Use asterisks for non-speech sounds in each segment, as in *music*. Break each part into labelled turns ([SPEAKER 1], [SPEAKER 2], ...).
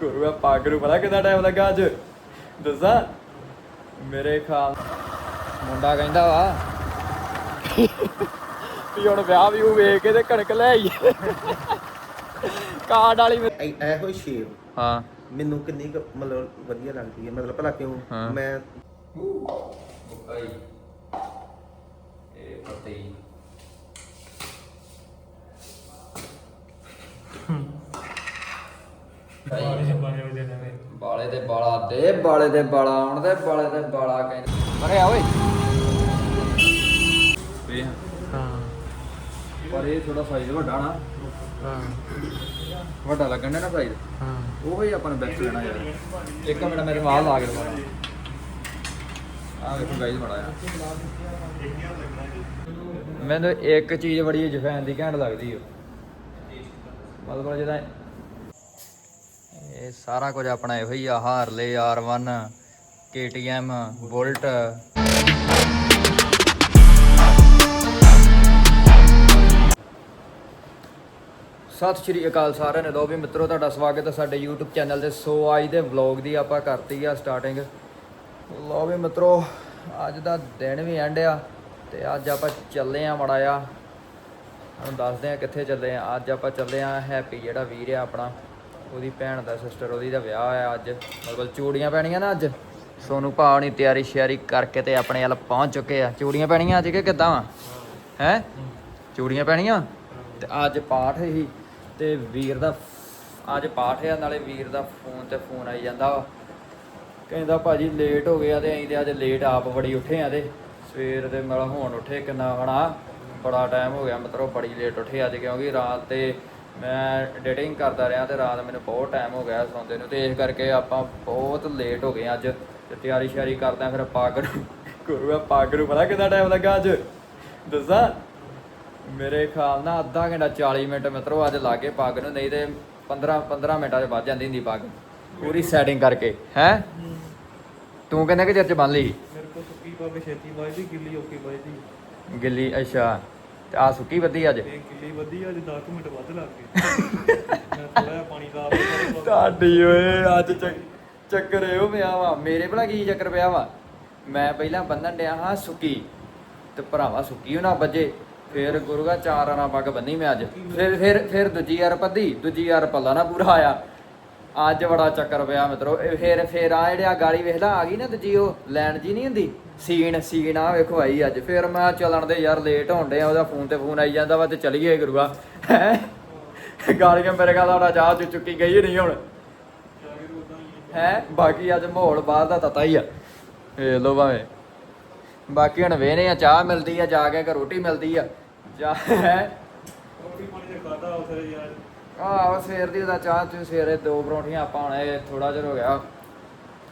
[SPEAKER 1] ਗੁਰੂਆ ਪੱਗ ਨੂੰ ਪਤਾ ਕਿੰਨਾ ਟਾਈਮ ਲੱਗਾ ਅੱਜ? ਦੱਸਾਂ? ਮੇਰੇ ਖਾਲ ਮੁੰਡਾ ਕਹਿੰਦਾ ਵਾ ਵੀ ਹੁਣ ਵਿਆਹ ਵੀ ਉਹ ਵੇਖ ਕੇ ਤੇ ਕਣਕ ਲੈ ਆਈਏ। ਕਾਰਡ ਵਾਲੀ
[SPEAKER 2] ਐ ਇਹੋ ਹੀ ਸ਼ੇਪ
[SPEAKER 1] ਹਾਂ।
[SPEAKER 2] ਮੈਨੂੰ ਕਿੰਨੀ ਕੁ ਮਤਲਬ ਵਧੀਆ ਲੱਗਦੀ ਹੈ। ਮਤਲਬ ਭਲਾ ਕਿਉਂ। ਮੈਂ
[SPEAKER 1] ਭਾਈ ਇਹ ਫਤਿਹ ਬਾਲੇ ਦੇ ਬਾਲਾ ਦੇ ਬਾਲੇ ਦੇ ਬਾਲਾ ਆਉਣ ਦੇ ਬਾਲੇ ਦੇ ਬਾਲਾ ਕਹਿੰਦੇ। ਅਰੇ ਆ ਓਏ। ਵੇ
[SPEAKER 3] ਹਾਂ।
[SPEAKER 1] ਪਰ ਇਹ ਥੋੜਾ ਸਾਈਜ਼ ਵੱਡਾ ਨਾ।
[SPEAKER 3] ਹਾਂ।
[SPEAKER 1] ਵੱਡਾ ਲੱਗਣ ਨਾ ਸਾਈਜ਼
[SPEAKER 3] ਹਾਂ।
[SPEAKER 1] ਉਹ ਹੀ ਆਪਾਂ ਨੂੰ ਬੈਸਟ ਲੈਣਾ ਯਾਰ। ਇੱਕ ਮਿੰਟ ਮੇਰੇ ਮਾਲ ਲਾ ਕੇ ਦਵਾਣਾ ਆ ਵੇਖੋ ਗਾਈਜ਼ ਬੜਾ ਆ ਮੈਨੂੰ ਇੱਕ ਚੀਜ਼ ਬੜੀ ਜਫੈਨ ਦੀ ਘੈਂਟ ਲੱਗਦੀ ਓ ਮਤਲਬ ਜਿਹਦਾ ਇਹ ਸਾਰਾ ਕੁਝ ਆਪਣਾ ਇਹੋ ਹੀ ਆ, ਹਾਰਲੇ R1 KTM ਬੁਲਟ। ਸਤਿ ਸ਼੍ਰੀ ਅਕਾਲ ਸਾਰਿਆਂ ਨੇ। ਲੋ ਵੀ ਮਿੱਤਰੋ, ਤੁਹਾਡਾ ਸਵਾਗਤ ਹੈ ਸਾਡੇ YouTube ਚੈਨਲ ਤੇ। ਸੋ ਅੱਜ ਦੇ ਵਲੌਗ ਦੀ ਆਪਾਂ ਕਰਤੀ ਆ ਸਟਾਰਟਿੰਗ ਲੋ ਵੀ ਮਿੱਤਰੋ, ਅੱਜ ਦਾ ਦਿਨ ਵੀ ਐਂਡ ਆ ਤੇ ਅੱਜ ਆਪਾਂ ਚੱਲੇ ਆ ਮੜਾ ਆ ਹੁਣ ਦੱਸਦੇ ਆ ਕਿੱਥੇ ਚੱਲੇ ਆ। ਅੱਜ ਆਪਾਂ ਚੱਲੇ ਆ ਹੈਪੀ ਜਿਹੜਾ ਵੀਰ ਆ ਆਪਣਾ। ਉਹਦੀ ਭੈਣ ਦਾ ਸਿਸਟਰ ਉਹਦੀ ਦਾ ਵਿਆਹ ਆ ਅੱਜ। ਮਤਲਬ ਚੂੜੀਆਂ ਪੈਣੀਆਂ ਨਾ ਅੱਜ। ਸੋਨੂੰ ਭਾਅ ਨੇ ਤਿਆਰੀ ਸ਼ਿਆਰੀ ਕਰਕੇ ਤੇ ਆਪਣੇ ਵੱਲ ਪਹੁੰਚ ਚੁੱਕੇ ਆ। ਚੂੜੀਆਂ ਪੈਣੀਆਂ ਅੱਜ ਕਿ ਕਿੱਦਾਂ ਵਾ? ਹੈ? ਚੂੜੀਆਂ ਪੈਣੀਆਂ? ਤੇ ਅੱਜ ਪਾਠ ਹੀ। ਤੇ ਵੀਰ ਦਾ ਅੱਜ ਪਾਠ ਆ, ਨਾਲੇ ਵੀਰ ਦਾ ਫੋਨ ਤੇ ਫੋਨ ਆਈ ਜਾਂਦਾ ਵਾ। ਕਹਿੰਦਾ ਭਾਜੀ ਲੇਟ ਹੋ ਗਿਆ ਤੇ ਅਸੀਂ ਤੇ ਅੱਜ ਲੇਟ ਆਪ ਬੜੀ ਉੱਠੇ ਆ ਤੇ ਸਵੇਰ ਦੇ ਮਤਲਬ ਹੁਣ ਉੱਠੇ ਕਿੰਨਾ ਹਣਾ। ਬੜਾ ਟਾਈਮ ਹੋ ਗਿਆ, ਮਤਲਬ ਬੜੀ ਲੇਟ ਉੱਠੇ ਅੱਜ ਕਿਉਂਕਿ ਰਾਤ ਤੇ ਮੈਂ ਐਡੀਟਿੰਗ ਕਰਦਾ ਰਿਹਾ ਤੇ ਰਾਤ ਮੈਨੂੰ ਬਹੁਤ ਟਾਈਮ ਹੋ ਗਿਆ ਸੌਂਦੇ ਨੂੰ ਤੇ ਇਸ ਕਰਕੇ ਆਪਾਂ ਬਹੁਤ ਲੇਟ ਹੋ ਗਏ ਅੱਜ। ਤੇ ਤਿਆਰੀ ਸ਼ਿਆਰੀ ਕਰਦਾ ਫਿਰ ਪੱਗ ਨੂੰ ਗੁਰੂਆ ਪੱਗ ਨੂੰ ਪਤਾ ਕਿੰਨਾ ਟਾਈਮ ਲੱਗਾ ਅੱਜ? ਦੱਸਾਂ? ਮੇਰੇ ਖਿਆਲ ਨਾਲ ਅੱਧਾ ਘੰਟਾ 40 ਮਿੰਟ ਮਿੱਤਰੋ ਅੱਜ ਲਾਗੇ ਪੱਗ ਨੂੰ ਨਹੀਂ ਤੇ 15 15 ਮਿੰਟਾਂ 'ਚ ਵੱਜ ਜਾਂਦੀ ਹੁੰਦੀ ਪੱਗ। ਪੂਰੀ ਸੈਟਿੰਗ ਕਰਕੇ। ਹੈ? ਤੂੰ ਕਿੰਨੇ ਕੁ ਚਿਰ 'ਚ ਬੰਨ ਲਈ?
[SPEAKER 3] ਮੇਰੇ ਕੋ ਸੁੱਕੀ ਪੱਗ ਛੇਤੀ ਵੱਜਦੀ ਗਿੱਲੀ ਔਖੀ ਵੱਜਦੀ
[SPEAKER 1] ਗਿੱਲੀ ਅੱਛਾ। ਤੇ ਆ ਸੁੱਕੀ ਬੱਦੀ ਅੱਜ।
[SPEAKER 3] ਇਹ ਵੱਧੀ ਅੱਜ 10 ਮਿੰਟ ਵੱਧ ਲੱਗ ਗਏ। ਮੈਂ ਥੋੜਾ ਜਿਹਾ ਪਾਣੀ ਲਾ ਕੇ
[SPEAKER 1] ਤੁਹਾਡੀ ਓਏ ਅੱਜ ਚੱਕ- ਚੱਕਰ ਇਹੋ ਪਿਆ ਵਾ। ਮੇਰੇ ਭਲਾ ਕੀ ਚੱਕਰ ਪਿਆ ਵਾ? ਮੈਂ ਪਹਿਲਾਂ ਬੰਨਣ ਡਿਆ ਹਾਂ ਸੁੱਕੀ ਤੇ ਭਰਾਵਾ ਸੁੱਕੀ ਉਹ ਨਾ ਵੱਜੇ। ਫਿਰ ਗੁਰੂਗਾ ਚਾਰ ਆਣਾ ਪੱਗ ਬੰਨੀ ਮੈਂ ਅੱਜ। ਫਿਰ ਫਿਰ ਫਿਰ ਦੂਜੀ ਯਾਰ ਪੱਦੀ ਦੂਜੀ ਯਾਰ ਪੱਲਾ ਨਾ ਪੂਰਾ ਆਇਆ। ਅੱਜ ਬੜਾ ਚੱਕਰ ਪਿਆ ਮਿੱਤਰੋ। ਇਹ ਫਿਰ ਫਿਰ ਆ ਜਿਹੜੇ ਗਾੜੀ ਵੇਖਦਾ, ਆ ਗਈ ਨਾ ਦੂਜੀ ਉਹ, ਲੈਣ ਜੀ ਨਹੀਂ ਹੁੰਦੀ? ਸੀਨ ਸੀਨ ਆ ਵੇਖੋ ਆਈ ਅੱਜ। ਫਿਰ ਮੈਂ ਚੱਲਣ ਦੇ ਯਾਰ ਲੇਟ ਹੋਣ ਡਿਆ ਉਹਦਾ ਫੋਨ ਤੇ ਫੋਨ ਆਈ ਜਾਂਦਾ ਵਾ ਤੇ ਚਲੀਏ ਗੁਰੂਆ। ਹੈਂ? ਗਾਲੀਆਂ ਮੇਰੇ ਕੋਲ ਆੜਾ ਚਾਹ ਚੁ ਚੁੱਕੀ ਗਈ ਨਹੀਂ ਹੁਣ। ਹੈ? ਬਾਕੀ ਅੱਜ ਮਾਹੌਲ ਬਾਹਰ ਦਾ ਤਤਾ ਹੀ ਆ। ਵੇਖ ਲੋ ਭਾਵੇਂ। ਬਾਕੀ ਹੁਣ ਵੇਨੇ ਆ, ਚਾਹ ਮਿਲਦੀ ਆ, ਜਾ ਕੇ ਰੋਟੀ ਮਿਲਦੀ ਆ। ਜਾ ਹੈ?
[SPEAKER 3] ਰੋਟੀ ਪਾਣੀ ਤੇ ਖਾਦਾ ਉਸਰੇ ਯਾਰ।
[SPEAKER 1] ਆਹੋ ਸਵੇਰ ਦੀ ਉਹਦਾ ਚਾਹ ਤੁਸੀਂ ਸਵੇਰੇ ਦੋ ਪਰੌਂਠੀਆਂ ਆਪਾਂ ਹੁਣ ਇਹ ਥੋੜਾ ਜਿਹਾ ਹੋ ਗਿਆ।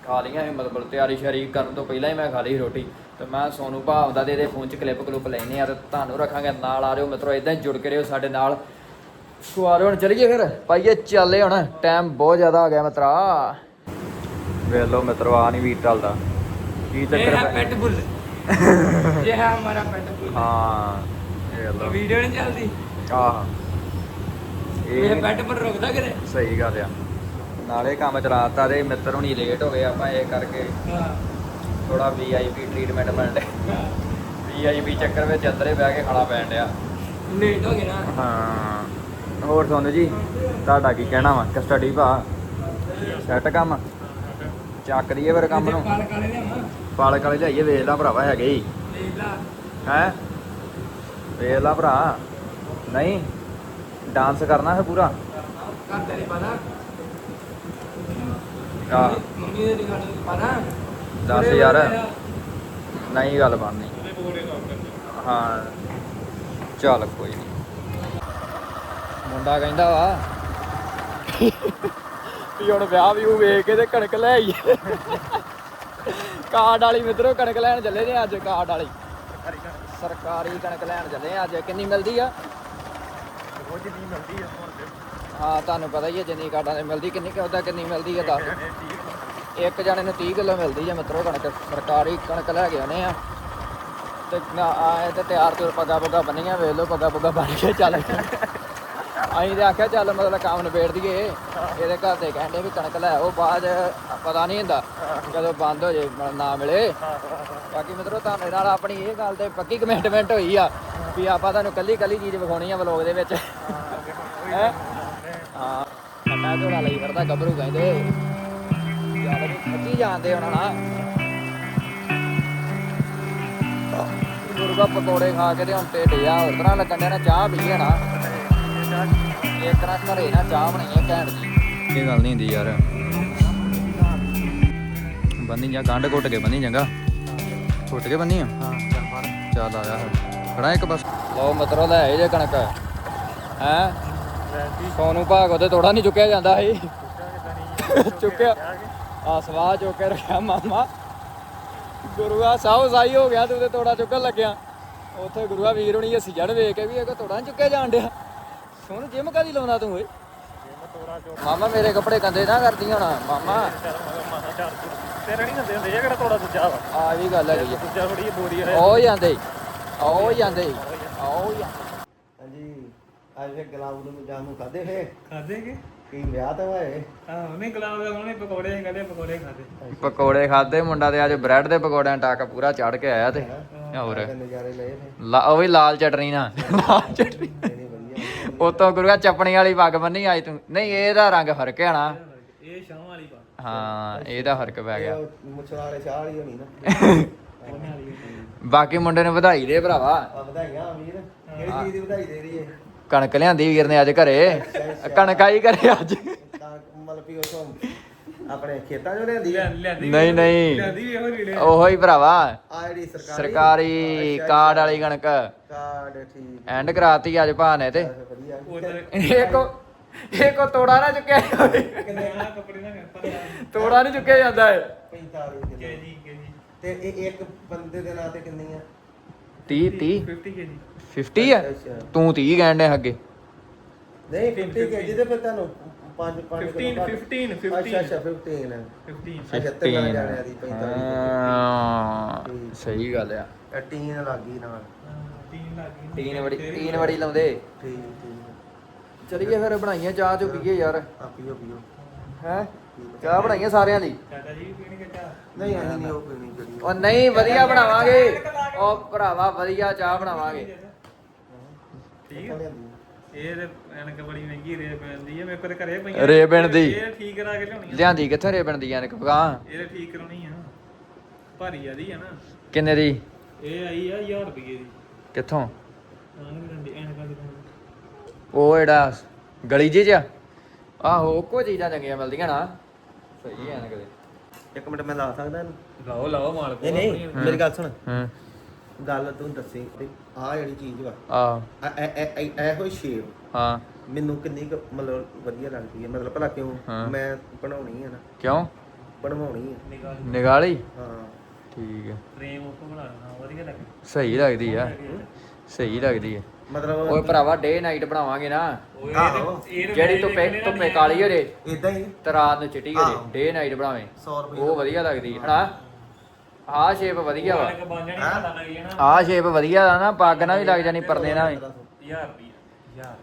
[SPEAKER 1] ਖਾ ਲਈਆਂ ਸੀ ਮਤਲਬ ਤਿਆਰੀ ਸ਼ਰੀ ਕਰਨ ਤੋਂ ਪਹਿਲਾਂ ਹੀ ਮੈਂ ਖਾ ਲਈ ਰੋਟੀ। ਤੇ ਮੈਂ ਸੋਨੂ ਭਾਵ ਦਾ ਦੇ ਦੇ ਫੋਨ 'ਚ ਕਲਿੱਪ ਕਲੁੱਪ ਲੈਨੇ ਆ ਤੇ ਤੁਹਾਨੂੰ ਰੱਖਾਂਗੇ ਨਾਲ ਆ ਰਹੇ ਹੋ ਮਿੱਤਰੋ ਇਦਾਂ ਜੁੜ ਕੇ ਰਹੋ ਸਾਡੇ ਨਾਲ। ਸਵਾਰ ਹੁਣ ਚਲੀਏ ਫਿਰ। ਪਾਈਏ ਚੱਲੇ ਹੁਣ ਟਾਈਮ ਬਹੁਤ ਜ਼ਿਆਦਾ ਆ ਗਿਆ ਮਿੱਤਰਾ। ਵੇਖ ਲਓ ਮਿੱਤਰੋ ਆ ਨਹੀਂ ਵੀ ਟਲਦਾ ਕੀ ਚੱਕਰ ਹੈ
[SPEAKER 4] ਪੈਟ ਬੁੱਲ ਇਹ ਹੈ ਹਮਾਰਾ ਪੈਟ ਬੁੱਲ
[SPEAKER 1] ਹਾਂ ਵੇਖ ਲਓ।
[SPEAKER 4] ਵੀਡੀਓ ਨਹੀਂ ਚੱਲਦੀ?
[SPEAKER 1] ਆਹ। ਨਾਲੇ ਕੰਮ ਚਲਾਤਾ ਤੇ ਮਿੱਤਰ ਹੁਣੀ ਲੇਟ ਹੋ ਗਏ ਆਪਾਂ ਇਹ ਕਰਕੇ ਥੋੜਾ ਵੀਆਈਪੀ ਟ੍ਰੀਟਮੈਂਟ ਮਿਲ ਰਿਹਾ। ਵੀਆਈਪੀ ਚੱਕਰ ਵਿੱਚ ਅੰਦਰੇ ਬਹਿ ਕੇ ਖਾਣਾ ਪੈਣ ਡਿਆ।
[SPEAKER 4] ਲੇਟ ਹੋ ਗਏ ਨਾ।
[SPEAKER 1] ਹਾਂ। ਹੋਰ ਤੁਹਾਨੂੰ ਜੀ ਤੁਹਾਡਾ ਕੀ ਕਹਿਣਾ ਵਾ? ਕਸਟਡੀ ਭਾ ਸੈੱਟ ਕੰਮ? ਚੱਕ ਲਈਏ ਫਿਰ ਕੰਮ ਨੂੰ।
[SPEAKER 4] ਪਾਲਕ ਵਾਲੇ ਲਿਆਵਾਂ।
[SPEAKER 1] ਪਾਲਕ ਵਾਲੇ ਲਿਆਈਏ ਵੇਖ ਲਾ ਭਰਾਵਾ ਹੈਗੇ ਹੀ।
[SPEAKER 4] ਵੇਖ
[SPEAKER 1] ਹੈ? ਵੇਖ ਲਾ ਭਰਾ। ਨਹੀਂ? ਡਾਂਸ ਕਰਨਾ ਹੈ ਪੂਰਾ? ਨਹੀਂ ਗੱਲ ਬਣਨੀ। ਹਾਂ। ਚੱਲ ਕੋਈ ਨਹੀਂ ਮੁੰਡਾ ਕਹਿੰਦਾ ਵਾ ਵੀ ਹੁਣ ਵਿਆਹ ਵੀ ਉਹ ਵੇਖ ਕੇ ਤੇ ਕਣਕ ਲੈ ਆਈਏ। ਕਾਰਡ ਵਾਲੀ ਮਿੱਤਰੋ ਕਣਕ ਲੈਣ ਚੱਲੇ ਨੇ ਅੱਜ ਕਾਰਡ ਵਾਲੀ। ਸਰਕਾਰੀ ਕਣਕ। ਲੈਣ ਚੱਲੇ ਅੱਜ। ਕਿੰਨੀ ਮਿਲਦੀ ਆ?
[SPEAKER 3] ਰੋਜ਼ ਦੀ ਮਿਲਦੀ ਆ ਹੁਣ ਤੇ।
[SPEAKER 1] ਹਾਂ ਤੁਹਾਨੂੰ ਪਤਾ ਹੀ ਹੈ ਜਿੰਨੀ ਕਾਰਡਾਂ ਦੀ ਮਿਲਦੀ ਕਿੰਨੀ ਕਿਉਂ ਕਿੰਨੀ ਮਿਲਦੀ ਆ ਦੱਸ। ਇੱਕ ਜਣੇ ਨੂੰ 30 ਕਿਲੋ ਮਿਲਦੀ ਆ ਮਿੱਤਰੋ ਕਣਕ ਸਰਕਾਰੀ ਕਣਕ ਲੈ ਕੇ ਆਉਨੇ ਆ। ਤੇ ਨਾ ਆਏ ਤੇ ਤਿਆਰ ਤੁਰ ਪੱਗਾ ਪੁੱਗਾ ਬੰਨੀਆਂ ਵੇਖ ਲਓ ਪੱਗਾ ਪੁੱਗਾ ਬੰਨ ਕੇ ਚੱਲ। ਅਸੀਂ ਤੇ ਆਖਿਆ ਚੱਲ ਮਤਲਬ ਕੰਮ ਨਿਬੇੜ ਦਈਏ। ਇਹਦੇ ਘਰ ਦੇ ਕਹਿੰਦੇ ਵੀ ਕਣਕ ਲੈ ਉਹ ਬਾਅਦ ਪਤਾ ਨਹੀਂ ਹੁੰਦਾ ਕਦੋਂ ਬੰਦ ਹੋ ਜੇ ਮ- ਨਾ ਮਿਲੇ। ਬਾਕੀ ਮਿੱਤਰੋ ਤੁਹਾਡੇ ਨਾਲ ਆਪਣੀ ਇਹ ਗੱਲ ਤੇ ਪੱਕੀ ਕਮਿਟਮੈਂਟ ਹੋਈ ਆ। ਵੀ ਆਪਾਂ ਤੁਹਾਨੂੰ ਕੱਲੀ ਕੱਲੀ ਚੀਜ਼ ਵਿਖਾਉਣੀ ਆ ਵਲੋਗ ਦੇ ਵਿੱਚ। ਹੈਂ? ਹਾਂ। ਝੋਲਾ ਲਈ ਫਿਰਦਾ ਗੱਭਰੂ ਕਹਿੰਦੇ। ਵੀ ਖੱਜੀ ਜਾਂਦੇ ਉਹਨਾਂ ਨਾਲ ਗੁਰੂਗਾ ਪਕੌੜੇ ਖਾ ਕੇ ਤੇ ਹੁਣ ਢਿੱਡ ਆ ਹੋਰ ਤਰ੍ਹਾਂ ਲੱਗਣ ਡਿਆ ਨਾ ਚਾਹ ਪੀਏ ਨਾ ਇੱਕ ਨਾ ਘਰੇ ਨਾ ਚਾਹ ਬਣਾਈਏ ਘੈਂਟ ਜੀ। ਇਹ ਗੱਲ ਨਹੀਂ ਹੁੰਦੀ ਯਾਰ। ਬੰਨੀ ਜਾਂ ਗੰਢ ਘੁੱਟ ਕੇ ਬੰਨੀ ਚੰਗਾ। ਘੁੱਟ ਕੇ ਬੰਨੀ ਆ?
[SPEAKER 3] ਹਾਂ ਚੱਲ
[SPEAKER 1] ਆ ਜਾ। ਖੜਾ ਇੱਕ ਬਸ ਲਓ ਮਤਰੋ ਲੈ ਆਏ ਜੇ ਕਣਕ। ਹੈ? ਸੋਨੂੰ ਭਾਗ ਉਹਦੇ ਥੋੜਾ ਨਹੀਂ ਚੁੱਕਿਆ ਜਾਂਦਾ
[SPEAKER 3] ਨਹੀਂ
[SPEAKER 1] ਚੁੱਕਿਆ। ਆ ਸਵਾਹ ਚੁੱਕ ਕੇ ਰੱਖਿਆ ਮਾਮਾ। ਗੁਰੂਆ ਸਾਉ ਸਾਈ ਹੋ ਗਿਆ ਤੂੰ ਤੇ ਤੋੜਾ ਚੁੱਕਣ ਲੱਗਿਆ। ਉੱਥੇ ਗੁਰੂਆ ਵੀਰ ਹੁਣੀ ਅਸੀਂ ਜੜ ਵੇਖ ਕੇ ਵੀ ਇਹ ਤੋੜਾ ਨੀ ਚੁੱਕਿਆ ਜਾਣ ਡਿਆ। ਸੁਣ ਜਿਮ ਕਾਦੀ ਲਾਉਣਾ ਤੂੰ ਓਏ? ਮਾਮਾ ਮੇਰੇ ਕੱਪੜੇ ਕੰਦੇ ਨਾ ਕਰਦੀ ਹੁਣ ਮਾਮਾ।
[SPEAKER 3] ਤੇਰੇ ਨਹੀਂ ਹੁੰਦੇ ਹੁੰਦੇ ਇਹ ਕਿਹੜਾ ਤੋੜਾ ਦੂਜਾ
[SPEAKER 1] ਆ ਵੀ ਗੱਲ ਹੈਗੀ।
[SPEAKER 3] ਦੂਜਾ ਥੋੜੀ ਬੋਰੀ
[SPEAKER 1] ਉਹ ਜਾਂਦੇ। ਉਹ ਜਾਂਦੇ। ਉਹ ਜਾਂਦੇ
[SPEAKER 2] ਹਾਂਜੀ ਅੱਜ ਫਿਰ ਗਲਾਬ ਨੂੰ ਜਾਮੂ ਖਾਦੇ ਫੇ
[SPEAKER 3] ਖਾਦੇ ਕੇ?
[SPEAKER 2] ਕੀ ਵਿਆਹ ਤਾਂ ਹੋਏ
[SPEAKER 3] ਆਹ ਉਹਨੇ ਗੁਲਾਬ ਦਾ ਉਹਨੇ ਪਕੌੜੇ ਕਹਿੰਦੇ ਪਕੌੜੇ ਖਾਦੇ
[SPEAKER 1] ਪਕੌੜੇ ਖਾਦੇ ਮੁੰਡਾ ਤੇ ਅੱਜ ਬ੍ਰੈਡ ਦੇ ਪਕੌੜਿਆਂ ਟਾਕ ਪੂਰਾ ਚੜ ਕੇ ਆਇਆ ਤੇ। ਹੋਰ।
[SPEAKER 2] ਤੇ ਨਜ਼ਾਰੇ ਲਏ ਫੇ
[SPEAKER 1] ਲਾ ਉਹ ਵੀ ਲਾਲ ਚਟਨੀ ਨਾ ਲਾਲ ਚਟਨੀ।
[SPEAKER 2] ਵਧੀਆ।
[SPEAKER 1] ਉਤੋਂ ਗੁਰੂਆ ਚਪਣੀ ਵਾਲੀ ਪੱਗ ਬੰਨੀ ਆਈ ਤੂੰ। ਨਹੀਂ ਇਹਦਾ ਰੰਗ ਫ਼ਰਕ ਹੈ ਨਾ।
[SPEAKER 3] ਇਹ ਸ਼ਾਮ ਵਾਲੀ ਪਾ
[SPEAKER 1] ਹਾਂ ਇਹਦਾ ਫ਼ਰਕ ਪੈ ਗਿਆ।
[SPEAKER 2] ਮੁੱਛ ਵਾਲੇ ਸ਼ਾਹ ਵਾਲੀ ਹੋਣੀ ਨਾ। *laughs*
[SPEAKER 1] ਬਾਕੀ ਮੁੰਡੇ ਨੂੰ ਵਧਾਈ ਦੇ ਭਰਾਵਾ।
[SPEAKER 2] ਆ ਵਧਾਈਆਂ ਵੀਰ ਕਿਹੜੀ ਚੀਜ਼ ਦੀ ਵਧਾਈ ਦੇ ਰਹੀ ਏ?
[SPEAKER 1] ਕਣਕ ਲਿਆਂਦੀ ਵੀਰ ਨੇ ਅੱਜ ਘਰੇ। ਕਣਕ ਆਈ ਘਰੇ ਅੱਜ।
[SPEAKER 2] ਮਤਲਬ ਵੀ ਆਪਣੇ ਖੇਤਾਂ ਚੋਂ ਲਿਆਂਦੀ
[SPEAKER 3] ਲਿਆਂਦੀ
[SPEAKER 1] ਨਹੀਂ ਨਹੀਂ। ਉਹੋ ਹੀ ਭਰਾਵਾ।
[SPEAKER 2] ਆ ਜਿਹੜੀ ਸਰਕਾਰੀ
[SPEAKER 1] ਸਰਕਾਰੀ ਕਾਰਡ ਵਾਲੀ ਕਣਕ।
[SPEAKER 2] ਕਾਰਡ ਠੀਕ।
[SPEAKER 1] ਐਂਡ ਕਰਾਤੀ ਅੱਜ ਭਾ ਨੇ ਤੇ।
[SPEAKER 3] ਉਧਰ
[SPEAKER 1] ਇਹ ਕੋ ਤੋੜਾ ਨਾ ਚੁੱਕਿਆ। ਹੋਵੇ
[SPEAKER 3] ਕਿੰਨੇ ਆ ਕੱਪੜੇ ਨਾ ਕਰ
[SPEAKER 1] ਤੋੜਾ ਨਹੀਂ ਚੁੱਕਿਆ ਜਾਂਦਾ ਹੈ
[SPEAKER 2] 45 ਕਿਲੋ। ਤੇ ਇਹ ਇੱਕ ਬੰਦੇ ਦੇ ਨਾਂ ਤੇ ਕਿੰਨੀ ਆ?
[SPEAKER 1] 30 30
[SPEAKER 3] 50 ਕੇਜੀ
[SPEAKER 1] 50 ਆ?
[SPEAKER 2] ਅੱਛਾ।
[SPEAKER 1] ਤੂੰ 30 ਕਹਿਣ ਦੇ ਅੱਗੇ।
[SPEAKER 2] ਨਹੀਂ 50 ਕੇ ਜਿਹਦੇ ਫਿਰ ਤੁਹਾਨੂੰ 5 5
[SPEAKER 3] 15 15
[SPEAKER 2] ਅੱਛਾ ਅੱਛਾ
[SPEAKER 3] 15
[SPEAKER 2] 15
[SPEAKER 3] 15
[SPEAKER 2] ਅੱਛਾ ਤਿੰਨ ਜਾਣਿਆਂ ਦੀ 45
[SPEAKER 1] ਹਾਂ ਸਹੀ ਗੱਲ ਆ।
[SPEAKER 2] ਇਹ ਟੀਨ ਲੱਗੀ ਨਾਲ।
[SPEAKER 3] ਤੀਨ ਲੱਗ ਗਈ
[SPEAKER 1] ਤੀਨ ਵੜੀ ਤੀਨ ਵੜੀ ਲਾਉਂਦੇ।
[SPEAKER 2] ਠੀਕ ਠੀਕ।
[SPEAKER 1] ਚਲੀਏ ਫਿਰ ਬਣਾਈਆਂ ਚਾਹ ਚੁ ਪੀਏ ਯਾਰ।
[SPEAKER 2] ਆ ਪੀਓ ਪੀਓ।
[SPEAKER 1] ਹੈ? ਚਾਹ ਬਣਾਈਆਂ ਸਾਰਿਆਂ ਲਈ
[SPEAKER 3] ਚਾਚਾ ਜੀ ਪੀਣੀ ਕਿ ਚਾਹ?
[SPEAKER 2] ਨਹੀਂ ਅਸੀਂ ਨਹੀਂ ਉਹ ਪੀਣੀ ਜਿਹੜੀ
[SPEAKER 1] ਉਹ ਨਹੀਂ ਵਧੀਆ ਬਣਾਵਾਂਗੇ। ਉਹ ਭਰਾਵਾ ਵਧੀਆ ਚਾਹ ਬਣਾਵਾਂਗੇ।
[SPEAKER 3] ਠੀਕ ਆ।
[SPEAKER 2] ਲਿਆਂਦੀ।
[SPEAKER 3] ਇਹ ਤੇ ਐਨਕ ਬੜੀ ਮਹਿੰਗੀ ਰੇ ਪੈਂਦੀ ਹੈ ਮੇਰੇ ਕੋਲ ਤੇ ਘਰੇ ਪਈਆਂ
[SPEAKER 1] ਰੇਬਨ ਦੀ।
[SPEAKER 3] ਇਹ ਠੀਕ ਕਰਾ ਕੇ ਲਿਆਉਣੀ ਆ
[SPEAKER 1] ਲਿਆਂਦੀ ਕਿੱਥੋਂ ਰੇ ਬਣਦੀਆਂ ਨੇ ਕਪਗਾ
[SPEAKER 3] ਇਹ ਤੇ ਠੀਕ ਕਰਾਉਣੀ ਆ। ਭਾਰੀ ਆਦੀ ਆ ਨਾ।
[SPEAKER 1] ਕਿੰਨੇ ਦੀ?
[SPEAKER 3] ਇਹ ਆਈ ਆ 1000 ਰੁਪਏ ਦੀ।
[SPEAKER 1] ਕਿੱਥੋਂ?
[SPEAKER 3] ਵੀ ਰੰਡੀ ਐਨਕਾਂ ਦੀ
[SPEAKER 1] ਉਹ ਜਿਹੜਾ ਗਲੀ ਜੀ ਚ? ਆਹੋ ਕੋ ਚੀਜ਼ਾਂ ਚੰਗੀਆਂ ਮਿਲਦੀਆਂ ਨਾ। ਸਹੀ ਐ ਨਾ ਕਦੇ।
[SPEAKER 2] ਇੱਕ ਮਿੰਟ ਮੈਂ ਲਾ ਸਕਦਾ ਇਹਨੂੰ?
[SPEAKER 3] ਲਾਓ ਲਾਓ ਮਾਲ
[SPEAKER 2] ਨਹੀਂ ਨਹੀਂ ਮੇਰੀ ਗੱਲ ਸੁਣ।
[SPEAKER 1] ਹਾਂ।
[SPEAKER 2] ਗੱਲ ਤੂੰ ਦੱਸੀ ਆ ਜਿਹੜੀ ਚੀਜ਼ ਵਾ
[SPEAKER 1] ਆ।
[SPEAKER 2] ਆ- ਐ- ਐ- ਐ- ਇਹੋ ਸ਼ੇਪ
[SPEAKER 1] ਹਾਂ।
[SPEAKER 2] ਮੈਨੂੰ ਕਿੰਨੀ ਕੁ ਮਤਲਬ ਵਧੀਆ ਲੱਗਦੀ ਹੈ। ਮਤਲਬ ਭਲਾ ਕਿਉਂ। ਮੈਂ ਬਣਾਉਣੀ ਹੈ ਨਾ।
[SPEAKER 1] ਕਿਉਂ?
[SPEAKER 2] ਬਣਵਾਉਣੀ ਹੈ
[SPEAKER 3] ਨਿਗਾਹ
[SPEAKER 1] ਨਿਗਾਲੀ?
[SPEAKER 2] ਹਾਂ।
[SPEAKER 1] ਠੀਕ ਹੈ।
[SPEAKER 3] ਫਰੇਮ ਉੱਪਰ ਬਣਾ ਲੈਣਾ ਵਧੀਆ ਲੱਗੇ
[SPEAKER 1] ਸਹੀ ਲੱਗਦੀ ਆ। ਸਹੀ ਲੱਗਦੀ ਹੈ।
[SPEAKER 2] ਮਤਲਬ
[SPEAKER 1] ਓਏ ਭਰਾਵਾ ਡੇ ਨਾਈਟ ਬਣਾਵਾਂਗੇ ਨਾ।
[SPEAKER 2] ਆਹੋ।
[SPEAKER 1] ਜਿਹੜੀ ਧੁੱਪੇ ਧੁੱਪੇ ਕਾਲੀ ਹੋ ਜੇ
[SPEAKER 2] ਇਦਾਂ ਹੀ?
[SPEAKER 1] ਤੇ ਰਾਤ ਨੂੰ ਚਿੱਟੀ ਹੋ। ਜੇ। Day night ਬਣਾਵੇਂ।
[SPEAKER 2] 100 ਰੁਪਏ
[SPEAKER 1] ਉਹ ਵਧੀਆ ਲੱਗਦੀ ਹੈ ਹਨਾ? ਆਹ ਸ਼ੇਪ ਵਧੀਆ ਵਾ। ਆਹ ਸ਼ੇਪ ਵਧੀਆ ਆ ਨਾ ਪੱਗ ਨਾਲ ਵੀ ਲੱਗ ਜਾਣੀ ਪਰਨੇ ਨਾਲ ਵੀ।
[SPEAKER 3] 1000 ਰੁਪਏ 1000 14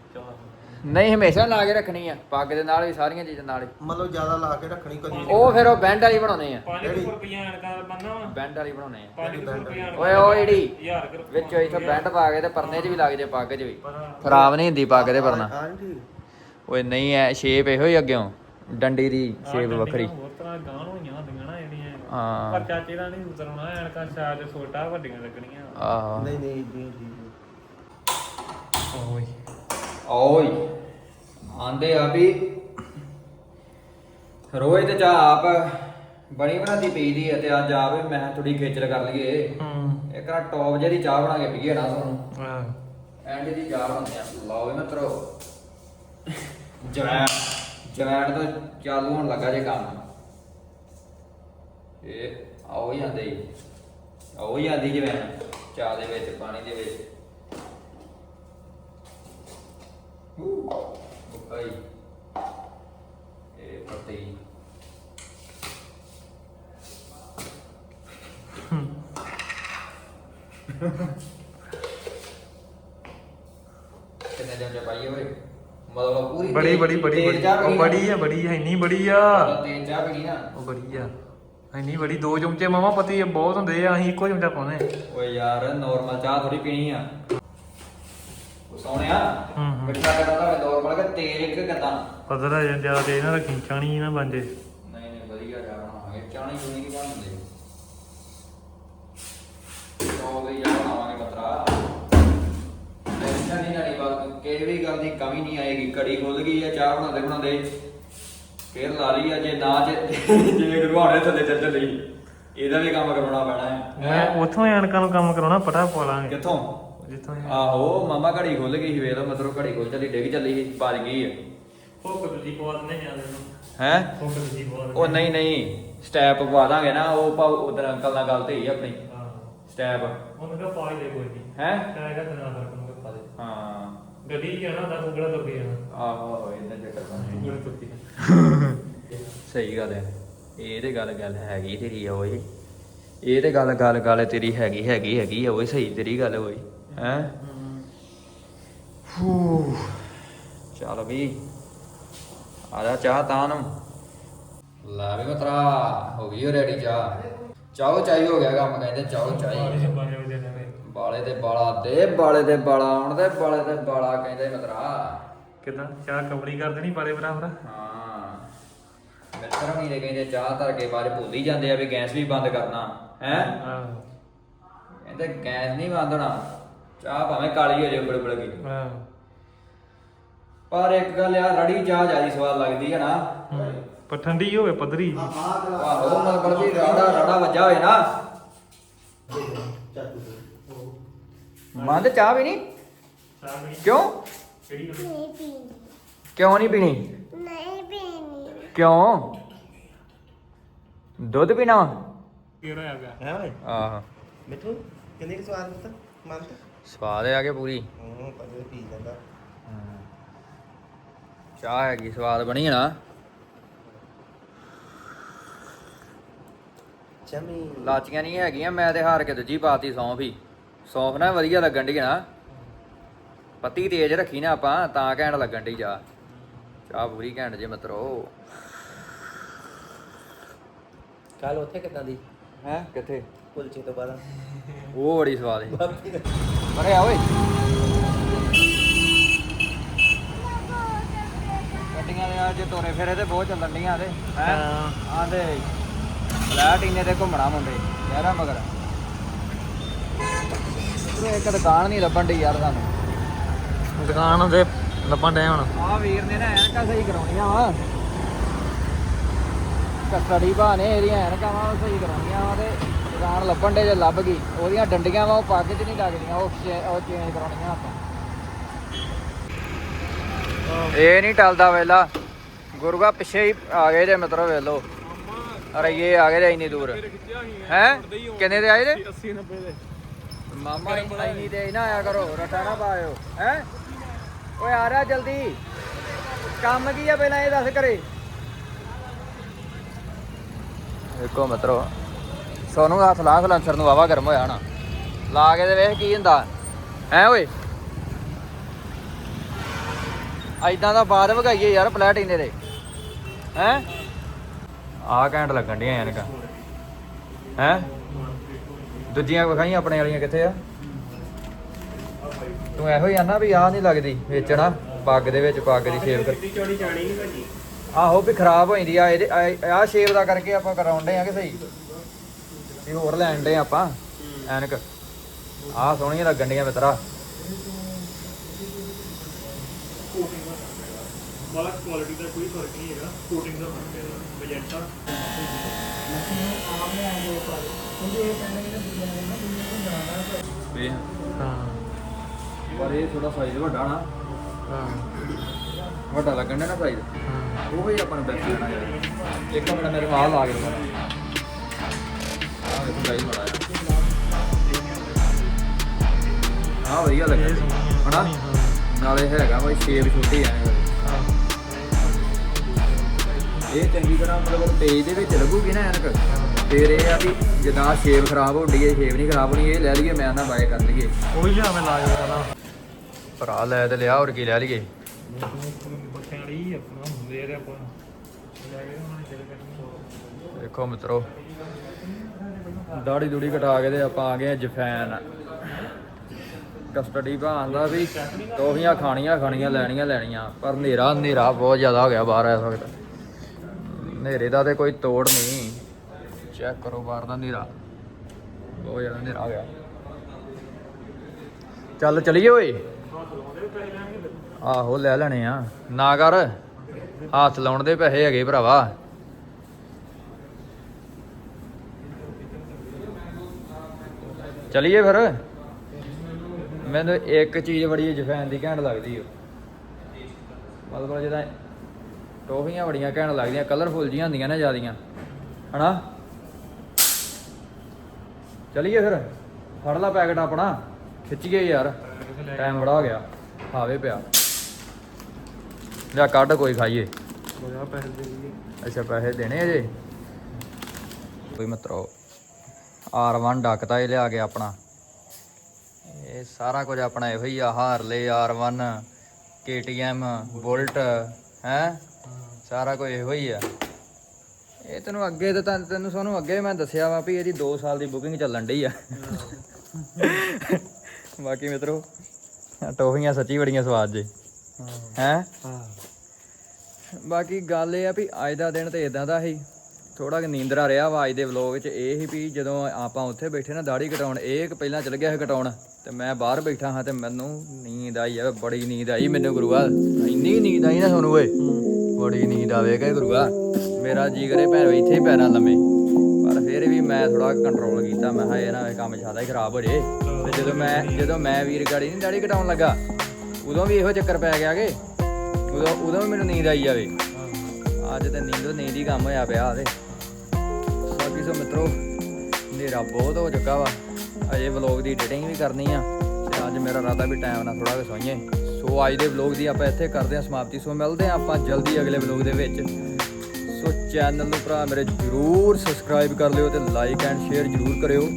[SPEAKER 1] ਨਹੀਂ ਹਮੇਸ਼ਾ ਲਾ ਕੇ ਰੱਖਣੀ ਆ। ਪੱਗ ਦੇ ਨਾਲ ਵੀ ਸਾਰੀਆਂ ਚੀਜ਼ਾਂ ਨਾਲ ਹੀ।
[SPEAKER 2] ਮਤਲਬ ਜ਼ਿਆਦਾ ਲਾ ਕੇ ਰੱਖਣੀ ਕਦੀ
[SPEAKER 1] ਉਹ ਫਿਰ ਉਹ ਬੈਂਡ ਵਾਲੀ ਬਣਾਉਣੇ ਆ।
[SPEAKER 3] 500 ਰੁਪਏ ਐਨਕਾਂ ਦਾ ਬੰਨਾ ਵਾ।
[SPEAKER 1] ਬੈਂਡ ਵਾਲੀ ਬਣਾਉਣੇ ਆ।
[SPEAKER 3] 500 ਰੁਪਏ
[SPEAKER 1] ਓਏ ਉਹ ਜਿਹੜੀ
[SPEAKER 3] 1000 ਕਰ
[SPEAKER 1] ਵਿੱਚੋਂ ਇੱਥੇ ਬੈਂਡ ਪਾ ਕੇ ਤੇ ਪਰਨੇ 'ਚ ਵੀ ਲੱਗ ਜੇ ਪੱਗ 'ਚ ਵੀ। ਖਰਾਬ ਨਹੀਂ ਹੁੰਦੀ ਪੱਗ ਦੇ ਪਰਨਾ।
[SPEAKER 2] ਹਾਂ ਠੀਕ।
[SPEAKER 1] ਓਏ ਨਹੀਂ ਐ ਸ਼ੇਪ ਇਹੋ ਹੀ ਅੱਗਿਓਂ। ਡੰਡੀ ਦੀ ਸ਼ੇਪ ਵੱਖਰੀ।
[SPEAKER 3] ਹੋਰ ਤਰ੍ਹਾਂ ਗਾਣ ਹੋਈਆਂ ਹੁੰਦੀਆਂ ਨਾ ਜਿਹੜੀਆਂ।
[SPEAKER 1] ਹਾਂ।
[SPEAKER 3] ਪਰ ਚਾਚੇ ਦਾ ਨਹੀਂ ਉਤਰਨਾ ਐਨਕਾਂ ਸ਼ਾਇਦ ਛੋਟਾ ਵੱਡੀਆਂ ਲੱਗਣੀਆਂ।
[SPEAKER 1] ਆਹੋ।
[SPEAKER 2] ਨਹੀਂ ਨਹੀਂ ਜੀ ਜੀ।
[SPEAKER 3] ਓਏ।
[SPEAKER 1] ਓਏ ਆਂਦੇ ਆ ਵੀ ਰੋਏ ਤੇ ਚਾਹ ਆਪ ਬਣੀ ਬਣਾਦੀ ਪੀਦੀ ਹੈ ਤੇ ਅੱਜ ਆ ਵੀ ਮੈਂ ਥੋੜੀ ਖੇਚਲ ਕਰ ਲਈਏ।
[SPEAKER 3] ਹੂੰ।
[SPEAKER 1] ਇੱਕ ਨਾ ਟੌਪ ਜਿਹੜੀ ਚਾਹ ਬਣਾ ਕੇ ਪੀਏ ਨਾ ਤੁਹਾਨੂੰ।
[SPEAKER 3] ਹਾਂ।
[SPEAKER 1] ਐਂਡ ਦੀ ਚਾਹ ਬਣਾਉਂਦੇ ਆ। ਲਓ ਵੀ ਮਿੱਤਰੋ। ਜਵੈਣ ਜਵੈਣ ਤਾਂ ਚਾਲੂ ਹੋਣ ਲੱਗਾ ਜੇ ਕੰਮ। ਇਹ ਆਓ ਹੀ ਜਾਂਦੇ ਆਓ ਜਾਂਦੀ ਜਵੈਣ ਚਾਹ ਦੇ ਵਿੱਚ ਪਾਣੀ ਦੇ ਵਿੱਚ। ਕਿੰਨੇ ਓਏ ਮਤਲਬ ਪੂਰੀ
[SPEAKER 3] ਬੜੀ ਬੜੀ ਬੜੀ ਉਹ ਬੜੀ ਆ ਬੜੀ ਆ ਇੰਨੀ ਬੜੀ ਆ।
[SPEAKER 1] ਤੇਜ਼ ਚਾਹ ਨਾ
[SPEAKER 3] ਉਹ ਬੜੀ ਆ ਇੰਨੀ ਬੜੀ ਦੋ ਚਮਚੇ ਮਾਮਾ ਪਤੀ ਬਹੁਤ ਹੁੰਦੇ ਆ ਅਸੀਂ ਇੱਕੋ ਚਮਚਾ ਪਾਉਨੇ
[SPEAKER 1] ਓਏ ਯਾਰ ਨਾਰਮਲ ਚਾਹ ਥੋੜੀ ਪੀਣੀ ਆ ਸੋਹਣਿਆ
[SPEAKER 3] ਹੂੰ, ਹੂੰ।
[SPEAKER 1] ਮਿੱਠਾ ਕਰਦਾ ਤਾਂ ਨਾਰਮਲ ਕਿ ਤੇਜ਼ ਇੱਕ ਗੰਦਾ।
[SPEAKER 3] ਪਤਲਾ ਜਿਹਾ ਜ਼ਿਆਦਾ ਤੇਜ਼ ਨਾ ਰੱਖੀ ਚਾਣੀ ਨਾ ਜੇ।
[SPEAKER 1] ਨਹੀਂ ਨਹੀਂ ਵਧੀਆ ਚਾਹ ਬਣਾਵਾਂਗੇ ਚਾਣੀ ਚੂਣੀ ਕੀ ਬਣਦੇ ਉਹ ਵੀ ਬਣਾਵਾਂਗੇ ਮਤਰਾ ਟੈਨਸ਼ਨ ਨਹੀਂ ਲੈਣੀ ਬਾਤ ਕਿਸੇ ਵੀ ਗੱਲ ਦੀ ਕਮੀ ਨਹੀਂ ਆਏਗੀ। ਕੜੀ ਖੁੱਲ ਗਈ ਆ ਚਾਹ ਬਣਾਉਂਦੇ ਬਣਾਉਂਦੇ। ਫੇਰ ਲਾ ਲਈ ਆ ਜੇ ਨਾ ਜੇ ਜਿਵੇਂ ਗੁਰਵਾਣੇ ਥੱਲੇ ਚੱਲ ਚੱਲੀ ਇਹਦਾ ਵੀ ਕੰਮ ਕਰਾਉਣਾ ਪੈਣਾ ਹੈ।
[SPEAKER 3] ਮੈਂ ਉੱਥੋਂ ਹੀ ਅਣਕਾਂ ਨੂੰ ਕੰਮ ਕਰਾਉਣਾ ਪਟਾ ਪਾ ਲਾਂਗੇ।
[SPEAKER 1] ਕਿੱਥੋਂ?
[SPEAKER 3] ਜਿੱਥੋਂ
[SPEAKER 1] ਆਹੋ ਮਾਮਾ ਘੜੀ ਖੁੱਲ ਗਈ ਸੀ ਵੇਖ ਲਓ ਮਤਲਬ ਘੜੀ ਖੁੱਲ ਚੱਲੀ ਡਿੱਗ ਚੱਲੀ ਸੀ ਭੱਜ ਗਈ ਹੈ? ਹੈ ਉਹ ਨਹੀਂ ਨਹੀਂ ਸਟੈਪ ਪਵਾ ਦਾਂਗੇ ਨਾ ਉਹ ਪਾ ਉਧਰ ਅੰਕਲ ਨਾਲ ਗੱਲ ਤੇ ਹੀ ਆਪਣੀ।
[SPEAKER 3] ਹਾਂ।
[SPEAKER 1] ਸਟੈਪ।
[SPEAKER 3] ਉਹਨੂੰ ਕਹ ਪਾ ਹੀ ਦੇ ਕੋਈ ਨਹੀਂ।
[SPEAKER 1] ਹੈ?
[SPEAKER 3] ਕਾਇਦਾ ਤੇ ਨਾ ਫ਼ਰਕ ਨੂੰ ਪਾ ਦੇ।
[SPEAKER 1] ਹਾਂ।
[SPEAKER 3] ਗੱਡੀ ਜਾਣਾ ਦਾ ਤੂੰ ਕੇ ਜਾਣਾ
[SPEAKER 1] ਆਹੋ ਇਦਾਂ ਚੱਕਰ ਬਣ
[SPEAKER 3] ਤੂੰ ਤੁਰਦੀ
[SPEAKER 1] ਸਹੀ ਗੱਲ ਹੈ। ਇਹ ਤੇ ਗੱਲ ਗੱਲ ਹੈਗੀ ਤੇਰੀ ਆ ਓਏ। ਇਹ ਤੇ ਗੱਲ ਗੱਲ ਗੱਲ ਤੇਰੀ ਹੈਗੀ ਹੈਗੀ ਹੈਗੀ ਆ ਓਏ ਸਹੀ ਤੇਰੀ ਗੱਲ ਓਏ। ਹੈ? ਚੱਲ ਵੀ। ਆ ਜਾ ਚਾਹ ਤਾਂ ਨੂੰ ਲੈ ਵੀ ਮਤਰਾ ਹੋ ਗਈ ਰੈਡੀ ਚਾਹ। ਚਾਹੋ ਚਾਹੀ ਹੋ ਗਿਆ ਕੰਮ ਕਹਿੰਦੇ ਚਾਹੋ ਚਾਹੀ।
[SPEAKER 3] ਬਾਰੇ ਬਾਰੇ
[SPEAKER 1] ਬਾਲੇ ਤੇ ਬਾਲਾ ਦੇ ਬਾਲੇ ਤੇ ਬਾਲਾ ਆਉਣ ਦੇ ਬਾਲੇ ਤੇ ਬਾਲਾ ਕਹਿੰਦੇ ਮਤਰਾ।
[SPEAKER 3] ਕਿਦਾਂ? ਚਾਹ ਕਬੜੀ ਕਰ ਦੇਣੀ ਬਾਰੇ ਬਰਾਬਰ
[SPEAKER 1] ਹਾਂ। ਮਿੱਤਰ ਦੇ ਕਹਿੰਦੇ ਚਾਹ ਧਰ ਕੇ 'ਚ ਭੁੱਲ ਹੀ ਜਾਂਦੇ ਆ ਵੀ ਗੈਸ ਵੀ ਬੰਦ ਕਰਨਾ। ਹੈ? ਕਹਿੰਦੇ ਗੈਸ ਨਹੀਂ ਬੰਦ ਹੋਣਾ। ਚਾਹ ਭਾਵੇਂ ਕਾਲੀ ਹੋ ਜਾਏ ਬੜ ਬੜ ਗਈ
[SPEAKER 3] ਆਹੋ
[SPEAKER 1] ਪਰ ਇੱਕ ਗੱਲ ਆ ਰੜੀ ਚਾਹ ਜ਼ਿਆਦਾ ਸਵਾਦ ਲੱਗਦੀ ਹੈ ਨਾ।
[SPEAKER 3] ਪਰ ਠੰਡੀ ਹੋਵੇ ਪਧਰੀ।
[SPEAKER 1] ਆਹੋ ਮਤਲਬ ਵੀ ਰਾੜਾ ਰਾੜਾ ਵੱਜਾ ਹੋਏ ਨਾ। ਮੰਦ ਚਾਹ ਵੀ ਨਹੀਂ ਕਿਉਂ?
[SPEAKER 5] ਨਹੀਂ ਪੀਣੀ
[SPEAKER 1] ਕਿਉਂ ਨਹੀਂ ਪੀਣੀ?
[SPEAKER 5] ਨਹੀਂ ਪੀਣੀ
[SPEAKER 1] ਕਿਉਂ? ਦੁੱਧ ਪੀਣਾ? ਵਾ?
[SPEAKER 3] ਕਿਹੜਾ ਆ ਗਿਆ।
[SPEAKER 2] ਹੈ
[SPEAKER 1] ਆਹ।
[SPEAKER 2] ਮਿੱਠੂ ਕਿੰਨੀ ਕੁ ਸਵਾਦ ਪੁੱਤ? ਮੰਨਤ
[SPEAKER 1] ਸਵਾਦ ਆ ਗਿਆ ਪੂਰੀ।
[SPEAKER 2] ਹੂੰ ਪਰ ਪੀ ਲੈਂਦਾ।
[SPEAKER 1] ਚਾਹ ਹੈਗੀ ਸਵਾਦ ਬਣੀ ਹੈ ਨਾ।
[SPEAKER 2] ਚਮੀ।
[SPEAKER 1] ਲਾਚੀਆਂ ਨਹੀਂ ਹੈਗੀਆਂ ਮੈਂ ਤੇ ਹਾਰ ਕੇ ਦੂਜੀ ਪਾਤੀ ਸੌਂਫ ਹੀ। ਸੌਂਫ ਨਾ ਵਧੀਆ ਲੱਗਣ ਦੀ ਨਾ। ਪੱਤੀ ਤੇਜ਼ ਰੱਖੀ ਨਾ ਆਪਾਂ ਤਾਂ ਘੈਂਟ ਲੱਗਣ ਦੀ ਚਾਹ। ਚਾਹ ਪੂਰੀ ਘੈਂਟ ਜੇ ਮਤਰੋ।
[SPEAKER 2] ਕੱਲ ਉੱਥੇ ਕਿਦਾਂ ਦੀ?
[SPEAKER 1] ਹੈ? ਕਿੱਥੇ?
[SPEAKER 2] ਕੁਲਚੇ ਤੋਂ ਬਾਅਦ।
[SPEAKER 1] ਉਹ ਬੜੀ ਸਵਾਦ ਸੀ। ਅਰੇ ਆ ਓਏ। ਗੱਡੀਆਂ ਦੇ ਆ ਜੇ ਤੋਰੇ ਫੇਰੇ ਤੇ ਬਹੁਤ ਚੱਲਣ ਡੀਆਂ ਤੇ ਹੈ? ਆਂਦੇ ਫਲੈਟ ਇਨੇ ਤੇ ਘੁੰਮਣਾ ਮੁੰਡੇ ਯਾਰਾ ਮਗਰ। ਉਹ ਇੱਕ ਦੁਕਾਨ ਨਹੀਂ ਲੱਭਣ ਦੀ ਯਾਰ ਸਾਨੂੰ।
[SPEAKER 3] ਦੁਕਾਨ ਦੇ ਲੱਭਣ ਡੇ ਹੁਣ।
[SPEAKER 1] ਆ ਵੀਰ ਨੇ ਨਾ ਐਨਕਾਂ ਸਹੀ ਕਰਾਉਣੀਆਂ ਵਾ। ਕਸਟਡੀ ਬਾਨੇ ਇਹਦੀਆਂ ਐਨਕਾਂ ਵਾ ਸਹੀ ਕਰਾਉਣੀਆਂ ਵਾ ਤੇ ਦੁਕਾਨ ਲੱਭਣ ਦੇ ਜੇ ਲੱਭ ਗਈ, ਉਹਦੀਆਂ ਡੰਡੀਆਂ ਵਾ, ਉਹ ਪੱਗ 'ਚ ਨਹੀਂ ਲੱਗਦੀਆਂ, ਉਹ ਚੇ- ਉਹ ਚੇਂਜ ਕਰਾਉਣੀਆਂ ਆਪਾਂ। ਇਹ ਨਹੀਂ ਟਲਦਾ ਵੇਲਾ। ਗੁਰੂਗਾ ਪਿੱਛੇ ਹੀ ਆ ਗਏ ਜੇ ਮਤਲਬ ਵੇਲੋ ਅਰੇ ਇਹ ਆ ਗਏ ਜੇ ਇੰਨੀ ਦੂਰ। ਹੈ? ਕਿੰਨੇ ਦੇ ਆਏ ਜੇ?
[SPEAKER 3] 80 90 ਦੇ
[SPEAKER 1] ਮਾਮਾ, ਇੰਨੀ ਤੇ ਨਾ ਆਇਆ ਕਰੋ, ਰਟਾ ਨਾ ਪਾਇਓ। ਹੈ? ਓਏ, ਆ ਰਿਹਾ ਜਲਦੀ। ਕੰਮ ਕੀ ਆ ਪਹਿਲਾਂ ਇਹ ਦੱਸ ਕਰੇ ਦੇਖੋ ਮਿੱਤਰੋ ਸੋਨੂੰ ਹੱਥ ਲਾ ਸਲੈਂਸਰ ਨੂੰ ਵਾਵਾ ਗਰਮ ਹੋਇਆ ਹਣਾ। ਲਾ ਕੇ ਤੇ ਵੇਖ ਕੀ ਹੁੰਦਾ। ਹੈ ਓਏ? ਐਦਾਂ ਦਾ ਬਾਦ ਵਗਾਈਏ ਯਾਰ ਪਲੈਟ ਇੰਨੇ ਦੇ। ਹੈ? ਆ ਘੈਂਟ ਲੱਗਣ ਡੀਆਂ ਐਨਕਾਂ ਹੈ? ਦੂਜੀਆਂ ਵਿਖਾਈ ਆਪਣੇ ਵਾਲੀਆਂ ਕਿੱਥੇ ਆ? ਤੂੰ ਇਹੋ ਹੀ ਆ ਨਾ ਵੀ ਆਹ ਨਹੀਂ ਲੱਗਦੀ ਵੇਚਣਾ, ਪੱਗ ਦੇ ਵਿੱਚ ਪੱਗ ਦੀ ਸ਼ੇਪ ਕਰ।
[SPEAKER 2] ਚੌੜੀ ਜਾਣੀ ਨਹੀਂ ਭਾਜੀ
[SPEAKER 1] ਆਹੋ ਵੀ ਖਰਾਬ ਹੋ ਜਾਂਦੀ ਆ, ਇਹਦੇ ਆਹ ਸ਼ੇਪ ਦਾ ਕਰਕੇ ਆਪਾਂ ਕਰਾਉਂਦੇ ਆ ਕਿ ਸਹੀ? ਇਹ ਹੋਰ ਲੈਣ ਦੇ ਆਪਾਂ। ਐਨਕ ਆਹ ਸੋਹਣੀਆਂ ਲੱਗਣ ਡੀਆਂ ਮਿੱਤਰਾ।
[SPEAKER 3] ਕੁਆਲਿਟੀ ਦਾ ਕੋਈ ਫ਼ਰਕ ਨਹੀਂ ਹੈਗਾ। ਕੋਟਿੰਗ ਦਾ ਫ਼ਰਕ ਹੈ ਮੈਜੈਂਟਾ
[SPEAKER 1] ਵੇਖ
[SPEAKER 3] ਹਾਂ।
[SPEAKER 1] ਪਰ ਇਹ ਥੋੜਾ ਸਾਈਜ਼ ਵੱਡਾ ਨਾ।
[SPEAKER 3] ਹਾਂ।
[SPEAKER 1] ਵੱਡਾ ਲੱਗਣ ਡਿਆ ਨਾ ਸਾਈਜ਼ ਉਹ ਹੀ ਆਪਾਂ ਨੂੰ ਬੈਸਟ ਲੈਣਾ ਯਾਰ। ਇੱਕ ਮਿੰਟ ਮੇਰੇ ਮਾਲ ਆ ਗਿਆ ਦੇਖੋ ਸਾਈਜ਼ ਬੜਾ ਆ ਵਧੀਆ ਲੱਗਿਆ ਹਨਾ? ਨਾਲੇ ਹੈਗਾ ਬਈ ਸ਼ੇਪ ਛੋਟੀ ਆ। ਇਹ ਚੰਗੀ ਤਰ੍ਹਾਂ ਮਤਲਬ ਪੇਜ ਦੇ ਵਿੱਚ ਲੱਗੂਗੀ ਨਾ ਐਨਕ। ਫੇਰ ਇਹ ਆ ਵੀ ਜਿੱਦਾਂ ਸ਼ੇਪ ਖਰਾਬ ਹੁੰਦੀ ਹੈ ਸ਼ੇਪ ਨਹੀਂ ਖਰਾਬ ਹੋਣੀ, ਇਹ ਲੈ ਲਈਏ, ਮੈਂ ਨਾ ਬਾਏ ਕਰ ਲਈਏ।
[SPEAKER 3] ਉਹੀ ਲਿਆ ਮੈਂ ਲਾਇਆ ਨਾ
[SPEAKER 1] ਭਰਾ ਲੈ ਤੇ ਲਿਆ, ਹੋਰ ਕੀ ਲੈ ਲਈਏ?
[SPEAKER 3] ਬੱਚਿਆਂ ਲਈ ਆਪਣਾ ਹੁੰਦੇ ਆ ਆਪਾਂ
[SPEAKER 1] ਦੇਖੋ ਮਿੱਤਰੋ ਦਾੜੀ ਦੂੜੀ ਕਟਾ ਕੇ ਤੇ ਆਪਾਂ ਆ ਗਏ ਆ ਜਫੈਨ। ਕਸਟਡੀ ਭਾਣ ਵੀ ਟੋਫੀਆਂ ਖਾਣੀਆਂ ਖਾਣੀਆਂ, ਲੈਣੀਆਂ ਲੈਣੀਆਂ। ਪਰ ਹਨੇਰਾ ਹਨੇਰਾ ਬਹੁਤ ਜ਼ਿਆਦਾ ਹੋ ਗਿਆ ਬਾਹਰ ਇਸ ਵਕਤ। ਹਨੇਰੇ ਦਾ ਤੇ ਕੋਈ ਤੋੜ ਨਹੀਂ। ਚੈੱਕ ਕਰੋ ਬਾਹਰ ਦਾ ਹਨੇਰਾ। ਬਹੁਤ ਜ਼ਿਆਦਾ ਹਨੇਰਾ ਹੋ ਗਿਆ। ਚੱਲ ਚਲੀਏ ਓਏ। ਆਹੋ, ਲੈ ਲੈਣੇ ਆ। ਨਾ ਕਰ। ਹੱਥ ਲਾਉਣ ਦੇ ਪੈਸੇ ਹੈਗੇ ਭਰਾਵਾ। ਚਲਿਏ ਫਿਰ। ਮੈਨੂੰ ਇੱਕ ਚੀਜ਼ ਬੜੀ ਜਫੈਨ ਦੀ ਘੈਂਟ ਲੱਗਦੀ ਓ। ਮਤਲਬ ਜਿਹਦਾ ਟੋਫੀਆਂ ਬੜੀਆਂ ਘੈਂਟ ਲੱਗਦੀਆਂ ਕਲਰਫੁਲ ਜੀਆਂ ਹੁੰਦੀਆਂ ਨੇ ਜਿਆਦੀਆਂ। ਹਨਾ? ਚਲਿਏ ਫਿਰ। ਫੜ ਲਾ ਪੈਕਟ ਆਪਣਾ। ਖਿੱਚੀਏ ਯਾਰ। ਟਾਈਮ ਬੜਾ ਹੋ ਗਿਆ। ਖਾਵੇ ਪਿਆ। ਲਿਆ ਕੱਢ ਕੋਈ ਖਾਈਏ। ਅੱਛਾ ਪੈਸੇ ਦੇਣੇ ਅਜੇ? ਕੋਈ ਮਤਰੋ। R1 ਡੱਕਤਾ ਇਹ ਲਿਆ ਕੇ ਆਪਣਾ। ਇਹ ਸਾਰਾ ਕੁਝ ਆਪਣਾ ਇਹੋ ਹੀ ਆ ਹਾਰਲੇ R1 KTM ਬੁਲਟ ਹੈ? ਸਾਰਾ ਕੁਝ ਇਹੋ ਹੀ ਆ। ਇਹ ਤੈਨੂੰ ਅੱਗੇ ਤੇ ਤੈਨੂੰ ਸਾਨੂੰ ਅੱਗੇ ਮੈਂ ਦੱਸਿਆ ਵਾ ਵੀ ਇਹਦੀ 2 ਸਾਲ ਦੀ ਬੁਕਿੰਗ ਚੱਲਣ ਢਈ ਆ। ਬਾਕੀ ਮਿੱਤਰੋ ਟੋਫੀਆਂ ਸੱਚੀ ਬੜੀਆਂ ਸਵਾਦ ਜੇ। ਹੈ।
[SPEAKER 3] ਹਾਂ?
[SPEAKER 1] ਬਾਕੀ ਗੱਲ ਇਹ ਆ ਵੀ ਅੱਜ ਦਾ ਦਿਨ ਤੇ ਇਦਾਂ ਦਾ ਸੀ। ਥੋੜਾ ਕਿ ਨੀਂਦਰਾ ਰਿਹਾ ਵਾ ਅੱਜ ਦੇ ਵਲੌਗ 'ਚ ਇਹ ਹੀ ਵੀ ਜਦੋਂ ਆਪਾਂ ਉੱਥੇ ਬੈਠੇ ਨਾ ਦਾੜੀ ਕਟਾਉਣ ਇਹ ਪਹਿਲਾਂ ਚਲ ਗਿਆ ਸੀ ਕਟਾਉਣ ਤੇ ਮੈਂ ਬਾਹਰ ਬੈਠਾ ਹਾਂ ਤੇ ਮੈਨੂੰ ਨੀਂਦ ਆਈ ਆ, ਬੜੀ ਨੀਂਦ ਆਈ ਮੈਨੂੰ ਗੁਰੂਆ ਇੰਨੀ ਨੀਂਦ ਆਈ ਨਾ ਤੁਹਾਨੂੰ ਓਏ, ਬੜੀ ਨੀਂਦ ਆਵੇਗਾ ਗੁਰੂਆ ਮੇਰਾ ਜੀ ਕਰੇ ਭੈਣ ਇੱਥੇ ਹੀ ਪੈਰਾਂ ਲੰਮੇ, ਪਰ ਫਿਰ ਵੀ ਮੈਂ ਥੋੜਾ ਕੰਟਰੋਲ ਕੀਤਾ, ਮੈਂ ਕਿਹਾ ਇਹ ਨਾ ਇਹ ਕੰਮ ਜ਼ਿਆਦਾ ਹੀ ਖਰਾਬ ਹੋ ਜੇ, ਤੇ ਜਦੋਂ ਮੈਂ ਜਦੋਂ ਮੈਂ ਵੀਰ ਗਾੜੀ ਨਹੀਂ ਦਾੜੀ ਕਟਾਉਣ ਲੱਗਾ, ਉਦੋਂ ਵੀ ਇਹੋ ਚੱਕਰ ਪੈ ਗਿਆ ਕਿ, ਉਦੋਂ ਉਦੋਂ ਵੀ ਮੈਨੂੰ ਨੀਂਦ ਆਈ ਜਾਵੇ, ਅੱਜ ਤੇ ਨੀਂਦ ਨੀਂਦ ਹੀ ਕੰਮ ਹੋਇਆ ਪਿਆ ਤੇ ਸੋ ਮਿੱਤਰੋ, ਹਨੇਰਾ ਬਹੁਤ ਹੋ ਚੁੱਕਾ ਵਾ। ਅਜੇ ਵਲੌਗ ਦੀ ਐਡੀਟਿੰਗ ਵੀ ਕਰਨੀ ਆ ਤੇ ਅੱਜ ਮੇਰਾ ਇਰਾਦਾ ਵੀ ਟਾਈਮ ਨਾਲ ਥੋੜਾ ਜਿਹਾ ਸੋਈਏ। ਸੋ ਅੱਜ ਦੇ ਵਲੌਗ ਦੀ ਆਪਾਂ ਇੱਥੇ ਕਰਦੇ ਹਾਂ ਸਮਾਪਤੀ। ਸੋ ਮਿਲਦੇ ਹਾਂ ਆਪਾਂ ਜਲਦੀ ਅਗਲੇ ਵਲੌਗ ਦੇ ਵਿੱਚ। ਸੋ ਚੈਨਲ ਨੂੰ ਭਰਾ ਮੇਰੇ ਜਰੂਰ ਸਬਸਕ੍ਰਾਈਬ ਕਰ ਲਿਓ ਤੇ ਲਾਈਕ ਐਂਡ ਸ਼ੇਅਰ ਜਰੂਰ ਕਰਿਓ।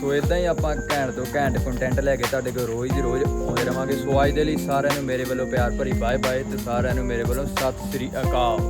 [SPEAKER 1] ਸੋ ਇਦਾਂ ਹੀ ਆਪਾਂ ਘੈਂਟ ਤੋਂ ਘੈਂਟ ਕੰਟੈਂਟ ਲੈ ਕੇ ਤੁਹਾਡੇ ਕੋਲ ਰੋਜ਼ ਦੀ ਰੋਜ਼ ਆਉਂਦੇ ਰਵਾਂਗੇ। ਸੋ ਅੱਜ ਦੇ ਲਈ ਸਾਰਿਆਂ ਨੂੰ ਮੇਰੇ ਵੱਲੋਂ ਪਿਆਰ ਭਰੀ ਬਾਏ ਬਾਏ ਤੇ ਸਾਰਿਆਂ ਨੂੰ ਮੇਰੇ ਵੱਲੋਂ ਸਤਿ ਸ੍ਰੀ ਅਕਾਲ।